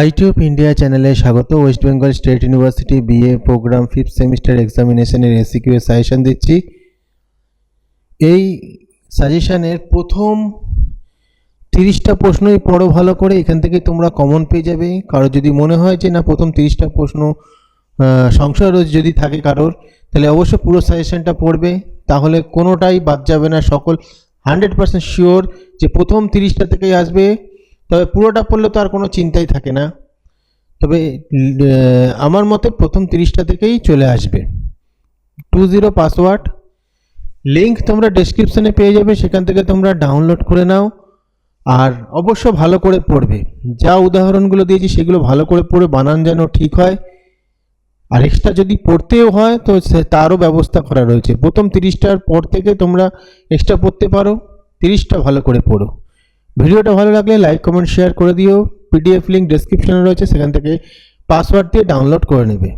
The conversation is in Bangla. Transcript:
আইটি অফ ইন্ডিয়া চ্যানেলে স্বাগত। West Bengal state university BA program fifth semester এক্সামিনেশনের SAQ suggestion দিচ্ছি। এই সাজেশনের প্রথম তিরিশটা প্রশ্নই পড়ো ভালো করে, এখান থেকে তোমরা কমন পেয়ে যাবে। কারও যদি মনে হয় যে না, প্রথম তিরিশটা প্রশ্ন সংশয় রোজ যদি থাকে কারোর, তাহলে অবশ্যই পুরো সাজেশনটা পড়বে। তাহলে কোনোটাই বাদ যাবে না। সকল হান্ড্রেড পার্সেন্ট শিওর যে প্রথম তিরিশটা থেকেই আসবে। তবে পুরোটা পড়লে তো আর কোনো চিন্তাই থাকে না। তবে আমার মতে প্রথম তিরিশটা থেকেই চলে আসবে। Two zero password. লিঙ্ক তোমরা ডেসক্রিপশনে পেয়ে যাবে, সেখান থেকে তোমরা ডাউনলোড করে নাও। আর অবশ্য ভালো করে পড়বে। যা উদাহরণগুলো দিয়েছি, সেগুলো ভালো করে পড়ে বানান যেন ঠিক হয়। আর এক্সট্রা যদি পড়তেও হয়, তো সে- তারও ব্যবস্থা করা রয়েছে। প্রথম তিরিশটার পর থেকে তোমরা এক্সট্রা পড়তে পারো। তিরিশটা ভালো করে পড়ো। ভিডিওটা ভালো লাগলে লাইক, কমেন্ট, শেয়ার করে দিও। পিডিএফ লিঙ্ক ডিসক্রিপশানে রয়েছে, সেখান থেকে পাসওয়ার্ড দিয়ে ডাউনলোড করে নেবে।